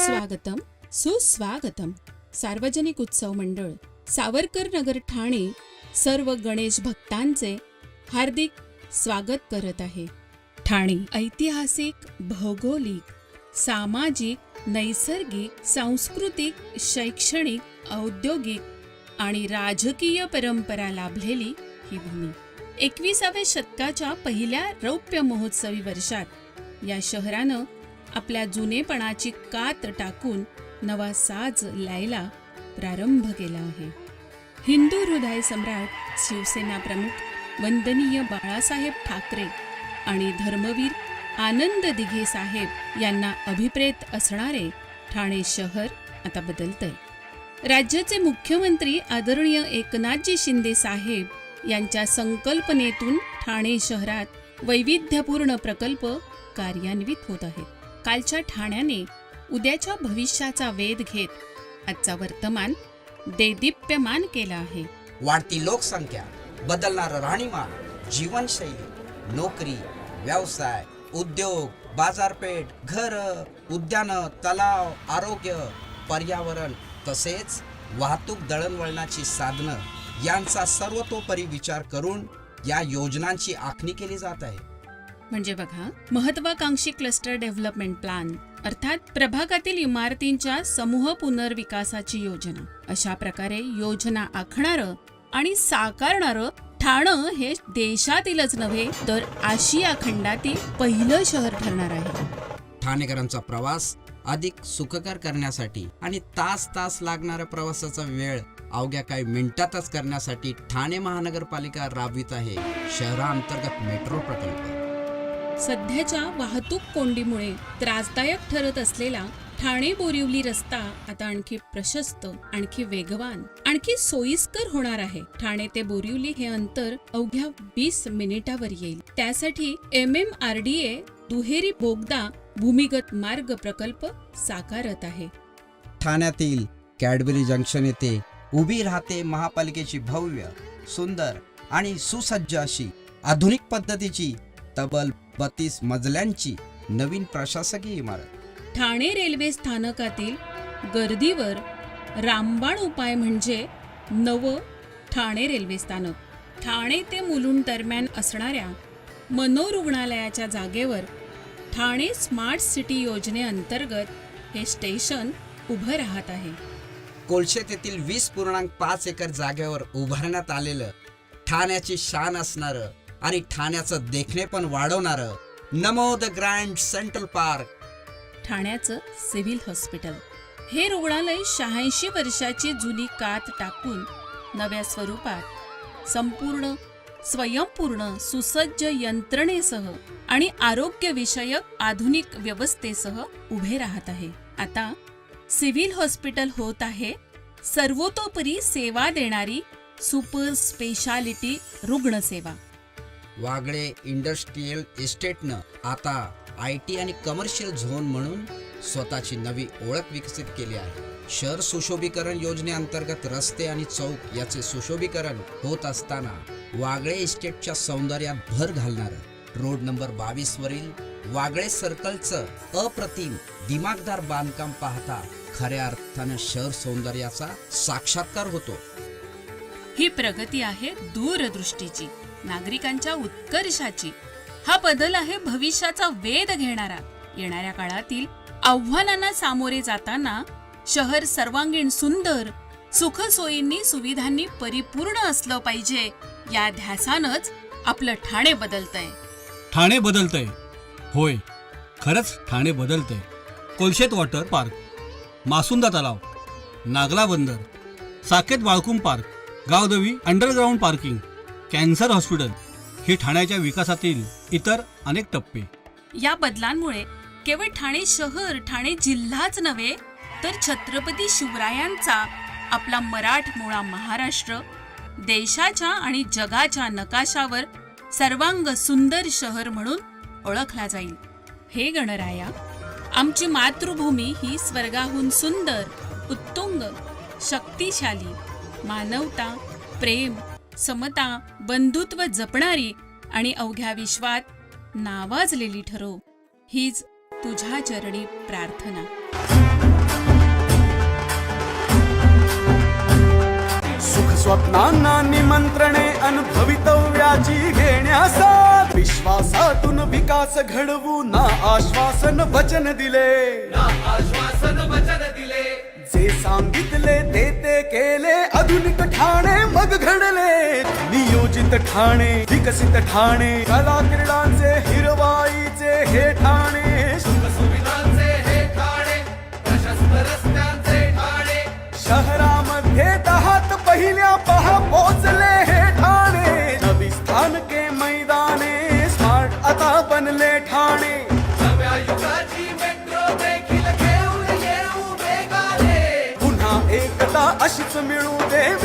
सुस्वागतम सुस्वागतम. सार्वजनिक उत्सव मंडळ सावरकर नगर ठाणे सर्व गणेश भक्तांचे हार्दिक स्वागत करत आहे. ठाणे ऐतिहासिक भौगोलिक सामाजिक नैसर्गिक सांस्कृतिक शैक्षणिक औद्योगिक आणि राजकीय परंपरा लाभलेली ही भूमी. एकविसाव्या शतकाच्या पहिल्या रौप्य महोत्सवी वर्षात या शहरानं आपल्या जुनेपणाची कात टाकून नवा साज लायला प्रारंभ केला आहे. हिंदू हृदय सम्राट शिवसेना प्रमुख वंदनीय बाळासाहेब ठाकरे आणि धर्मवीर आनंद दिघे साहेब यांना अभिप्रेत असणारे ठाणे शहर आता बदलतंय. राज्याचे मुख्यमंत्री आदरणीय एकनाथजी शिंदे साहेब यांच्या संकल्पनेतून ठाणे शहरात वैविध्यपूर्ण प्रकल्प कार्यान्वित होत आहेत. कालच्या ठाण्याने उद्याच्या भविष्याचा वेध घेत आजचा वर्तमान देदीप्यमान केला आहे. वाढती लोकसंख्या बदलणार राहणीमान जीवनशैली नोकरी व्यवसाय उद्योग बाजारपेठ घर उद्यान तलाव आरोग्य पर्यावरण तसेच वाहतूक दळणवळणाची साधनं यांचा सर्वतोपरी विचार करून या योजनांची आखणी केली जात आहे. म्हणजे बघा महत्वाकांक्षी क्लस्टर डेव्हलपमेंट प्लॅन अर्थात प्रभागातील इमारतींच्या समूह पुनर्विकासाची योजना. अशा प्रकारे योजना आखणारं आणि साकारणारं ठाणं हे देशातीलच नव्हे तर आशिया खंडातील पहिलं शहर ठरणार आहे. ठाणेकरांचा प्रवास अधिक सुखकर करण्यासाठी आणि तास तास लागणाऱ्या प्रवासाचा वेळ अवघ्या काही मिनिटातच करण्यासाठी ठाणे महानगरपालिका राबवित आहे शहरांतर्गत मेट्रो प्रकल्प. सध्याच्या वाहतूक कोंडीमुळे त्रासदायक ठरत असलेला ठाणे बोरिवली रस्ता आता आणखी प्रशस्त आणखी वेगवान आणखी सोयीस्कर होणार आहे. ठाणे ते बोरिवली हे अंतर अवघ्या वीस मिनिटावर येईल. त्यासाठी M M R D A दुहेरी बोगदा भूमिगत मार्ग प्रकल्प साकारत आहे. ठाण्यातील कॅडबरी जंक्शन येथे उभी राहते महापालिकेची भव्य सुंदर आणि सुसज्ज अशी आधुनिक पद्धतीची तबल बत्तीस मजल्यांची नवीन प्रशासकीय इमारत. ठाणे रेल्वे स्थानकातील गर्दीवर रामबाण उपाय म्हणजे नवं ठाणे रेल्वे स्थानक. ठाणे ते मुलुंड दरम्यान असणाऱ्या मनोरुग्णालयाच्या जागेवर ठाणे स्मार्ट सिटी योजनेअंतर्गत हे स्टेशन उभं राहत आहे. कोलशेत येथील वीस पूर्णांक पाच एकर जागेवर उभारण्यात आलेलं ठाण्याची शान असणारं आणि ठाण्याचं देखणे पण वाढवणारं Namo the grand central park. ठाण्याचं सिव्हिल हॉस्पिटल. हे रुग्णालय शहाऐंशी वर्षाची जुनी कात टाकून नव्या स्वरूपात संपूर्ण स्वयंपूर्ण सुसज्ज यंत्रणेसह आणि आरोग्यविषयक आधुनिक व्यवस्थेसह उभे राहत आहे. आता सिव्हिल हॉस्पिटल होत आहे सर्वतोपरी सेवा देणारी सुपर स्पेशालिटी रुग्णसेवा. वागळे इंडस्ट्रीयल इस्टेटनं आता आय टी आणि कमर्शियल झोन म्हणून स्वतःची नवी ओळख विकसित केली आहे. शहर सुशोभीकरण योजनेअंतर्गत रस्ते आणि चौक याचे सुशोभीकरण होत असताना वागळे इस्टेटच्या सौंदर्यात भर घालणार रोड नंबर बावीस वरील वागळे सर्कलचं अप्रतिम दिमागदार बांधकाम पाहता खऱ्या अर्थानं शहर सौंदर्याचा साक्षात्कार होतो. ही प्रगती आहे दूरदृष्टीची. नागरिकांच्या उत्कर्षाची. हा बदल आहे भविष्याचा वेध घेणारा. येणाऱ्या काळातील आव्हानांना सामोरे जाताना शहर सर्वांगीण सुंदर सुखसोयींनी सुविधांनी परिपूर्ण असलं पाहिजे या ध्यासानच आपलं ठाणे बदलतंय. ठाणे बदलतंय. होय खरंच ठाणे बदलतंय. कोलशेत वॉटर पार्क मासुंदा तलाव Nagla Bandar Saket Balkum park Gavdevi underground parking cancer hospital हे ठाण्याच्या विकासातील इतर अनेक टप्पे. या बदलांमुळे केवळ ठाणे शहर ठाणे जिल्हाच नव्हे तर छत्रपती शिवरायांचा आपला मराठमोळा महाराष्ट्र देशाच्या आणि जगाच्या नकाशावर सर्वांग सुंदर शहर म्हणून ओळखला जाईल. हे गणराया आमची मातृभूमी ही स्वर्गाहून सुंदर उत्तुंग शक्तिशाली मानवता प्रेम समता बंधुत्व जपणारी आणि अवघ्या विश्वात नावाजलेली ठरो. हीच तुझ्या चरणी प्रार्थना. सुख स्वप्नांना निमंत्रणे अनुभवितव्याची घेण्यास विश्वासातून विकास घडवू ना आश्वासन वचन दिले. ना आश्वासन वचन दिले. जे सांगितले नियोजित ठाणे विकसित ठाणे कला क्रीडांचे हिरवाईचे हे ठाणे. शहरामध्ये दहात पहिल्या पहा पोचले हे ठाणे. नवी स्थानके मैदाने स्मार्ट आता बनले ठाणे. पुन्हा एकता अशीच मिळू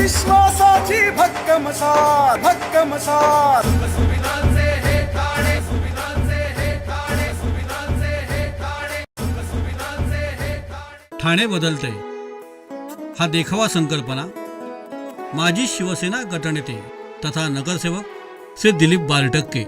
विश्वासाची भक्कम सार भक्कम सार ठाणे बदलते हा देखावा संकल्पना माजी शिवसेना गटनेते तथा नगरसेवक श्री दिलीप बारटक्के